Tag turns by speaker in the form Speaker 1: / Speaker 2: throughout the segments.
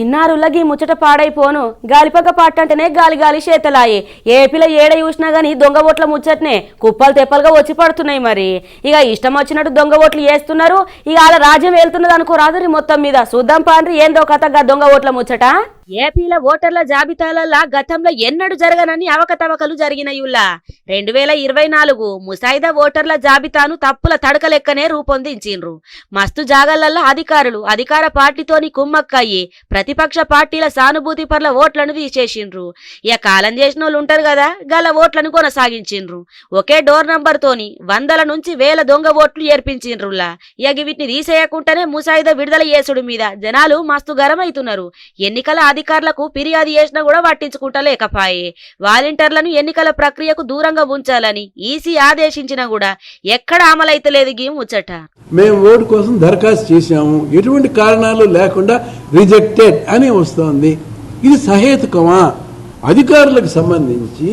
Speaker 1: ఇన్నారులగి ముచ్చట పాడైపోను. గాలిపక్క పాటంటేనే గాలి గాలి చేతలాయి ఏపీలో ఏడ చూసినా గానీ దొంగ ఓట్ల ముచ్చటనే కుప్పలు తెప్పలుగా వచ్చి పడుతున్నాయి మరి. ఇక ఇష్టం వచ్చినట్టు దొంగ ఓట్లు వేస్తున్నారు ఇక అలా రాజ్యం వెళ్తున్నది అనుకో రాదురి మొత్తం మీద. చూద్దాం పాండ్రి ఏందో కథగా దొంగ ఓట్ల ముచ్చట. ఏపీల ఓటర్ల జాబితాలల్లా గతంలో ఎన్నడూ జరగనని అవకతవకలు జరిగినయుల్లా రెండు వేల ఇరవై నాలుగు ముసాయిదా ఓటర్ల జాబితాను తప్పుల తడక లెక్కనే రూపొందించిండ్రు. మస్తు జాగలల్లా అధికారులు అధికార పార్టీతోని కుమ్మక్కయ్యి ప్రతిపక్ష పార్టీల సానుభూతి పర్ల ఓట్లను తీసేసిండ్రు. ఇక కాలం చేసిన వాళ్ళు ఉంటారు కదా గల ఓట్లను కొనసాగించిండ్రు. ఒకే డోర్ నంబర్ తోని వందల నుంచి వేల దొంగ ఓట్లు ఏర్పించిండ్రులా ఇక వీటిని తీసేయకుండానే ముసాయిదా విడుదల చేసుడు మీద జనాలు మస్తు గరమైతున్నారు. ఎన్నికల అధికారులకు ఫిర్యాదు చేసినా కూడా పట్టించుకుంటలేకపాయే. వాలంటీర్లను ఎన్నికల ప్రక్రియకు దూరంగా ఉంచాలని ఈసీ ఆదేశించినా కూడా ఎక్కడ అమలైతలేదు గీ ముచ్చట.
Speaker 2: మేము ఓటు కోసం దరఖాస్తు చేశాము. ఎటువంటి కారణాలు లేకుండా రిజెక్టెడ్ అని వస్తోంది. ఇది సహేతుకమా? అధికారులకు సంబంధించి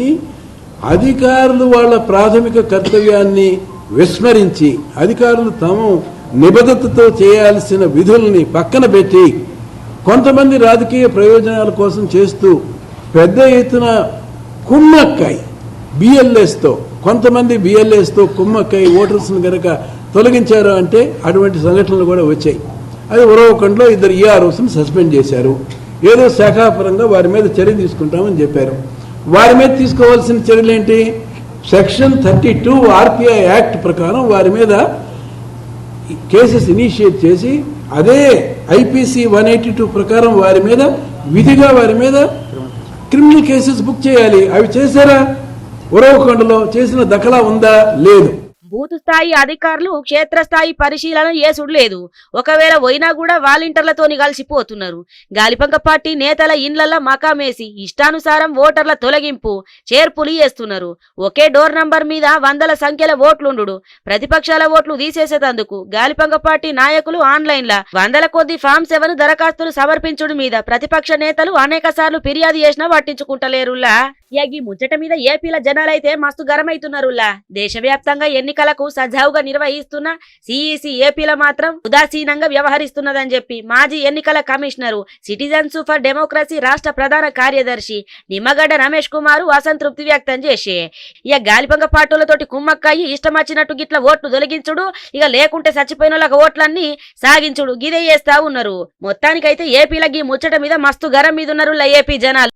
Speaker 2: అధికారులు వాళ్ళ ప్రాథమిక కర్తవ్యాన్ని విస్మరించి అధికారులు తాము నిబద్ధతతో చేయాల్సిన విధుల్ని పక్కన పెట్టి కొంతమంది రాజకీయ ప్రయోజనాల కోసం చేస్తూ పెద్ద ఎత్తున కుమ్మక్కై బిఎల్ఎస్తో కొంతమంది బిఎల్ఎస్తో కుమ్మక్కై ఓటర్స్ని గనక తొలగించారు అంటే అటువంటి సంఘటనలు కూడా వచ్చాయి. అది ఉరవకొండలో ఇద్దరు ఈఆర్ఓస్ని సస్పెండ్ చేశారు. ఏదో శాఖాపరంగా వారి మీద చర్య తీసుకుంటామని చెప్పారు. వారి మీద తీసుకోవాల్సిన చర్యలు ఏంటి section thirty two R P I act ప్రకారం వారి మీద కేసెస్ ఇనిషియేట్ చేసి అదే ఐపీసీ వన్ ఎయిటీ టూ ప్రకారం వారి మీద విధిగా వారి మీద క్రిమినల్ కేసెస్ బుక్ చేయాలి. అవి చేశారా? ఉరవకొండలో చేసిన దఖలా ఉందా? లేదు.
Speaker 1: బూత్ స్థాయి అధికారులు క్షేత్రస్థాయి పరిశీలన చేసుడు లేదు. ఒకవేళ పోయినా కూడా వాలంటీర్లతోని కలిసిపోతున్నారు. గాలిపంక పార్టీ నేతల ఇండ్లల్ల మకామేసి ఇష్టానుసారం ఓటర్ల తొలగింపు చేర్పులు చేస్తున్నారు. ఒకే డోర్ నంబర్ మీద వందల సంఖ్యల ఓట్లుండు ప్రతిపక్షాల ఓట్లు తీసేసేటందుకు గాలిపంక పార్టీ నాయకులు ఆన్లైన్ల వందల కొద్ది ఫామ్ సెవెన్ దరఖాస్తులు సమర్పించుడు మీద ప్రతిపక్ష నేతలు అనేక సార్లు ఫిర్యాదు చేసినా పట్టించుకుంటలేరులా. ఇక ఈ ముచ్చట మీద ఏపీల జనాలైతే మస్తు గరమైతున్నారులా దేశవ్యాప్తంగా ఎన్నికలకు సజావుగా నిర్వహిస్తున్న సిఈసి ఏపీల మాత్రం ఉదాసీనంగా వ్యవహరిస్తున్నదని చెప్పి మాజీ ఎన్నికల కమిషనరు సిటిజన్స్ ఫర్ డెమోక్రసీ రాష్ట్ర ప్రధాన కార్యదర్శి నిమ్మగడ్డ రమేష్ కుమారు అసంతృప్తి వ్యక్తం చేసి ఇక గాలిపంగ పార్టీలతోటి కుమ్మక్కయ్యి ఇష్టం వచ్చినట్టు గిట్ల ఓట్లు తొలగించుడు ఇక లేకుంటే చచ్చిపోయిన ఓట్లన్నీ సాగించుడు గిదే చేస్తా ఉన్నారు. మొత్తానికైతే ఏపీల గీ ముచ్చట మీద మస్తు గరం మీద ఉన్నారు ఏపీ జనాలు.